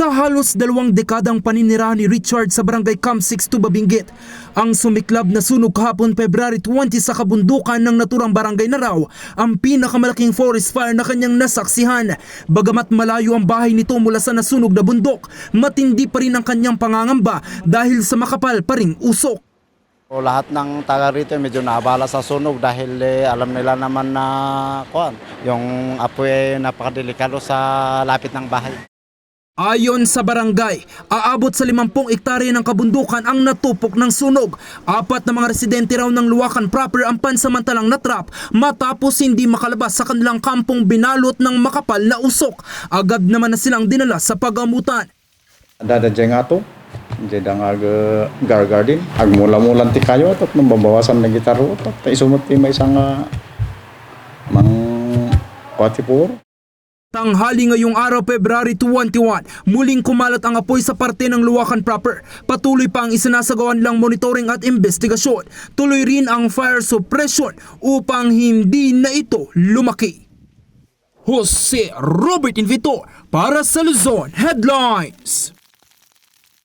Sa halos dalawang dekadang paninirahan ni Richard sa barangay Camp 6 Babinggit, ang sumiklab na sunog kahapon February 20 sa kabundukan ng naturang barangay na raw ang pinakamalaking forest fire na kanyang nasaksihan. Bagamat malayo ang bahay nito mula sa nasunog na bundok, matindi pa rin ang kanyang pangangamba dahil sa makapal pa ring usok. O lahat ng taga rito medyo naabala sa sunog dahil eh, alam nila naman na kuan, yung apoy ay napakadelikado sa lapit ng bahay. Ayon sa barangay, aabot sa 50 ektarya ng kabundukan ang natupok ng sunog. Apat na mga residente raw ng Luwakan proper ang pansamantalang natrap matapos hindi makalabas sa kanilang kampong binalot ng makapal na usok. Agad naman na silang dinala sa pagamutan. dadadjay nga to jadi nga ag gargardin ag mula-mulan ti kayo at nang babawasan na gitaro at isumot may isang nga mang pati puro Tanghali ngayong araw February 21, muling kumalat ang apoy sa parte ng Luwakan proper. Patuloy pa ang isinasagawan lang monitoring at investigasyon. Tuloy rin ang fire suppression upang hindi na ito lumaki. Jose Robert Invitor para sa Luzon Headlines.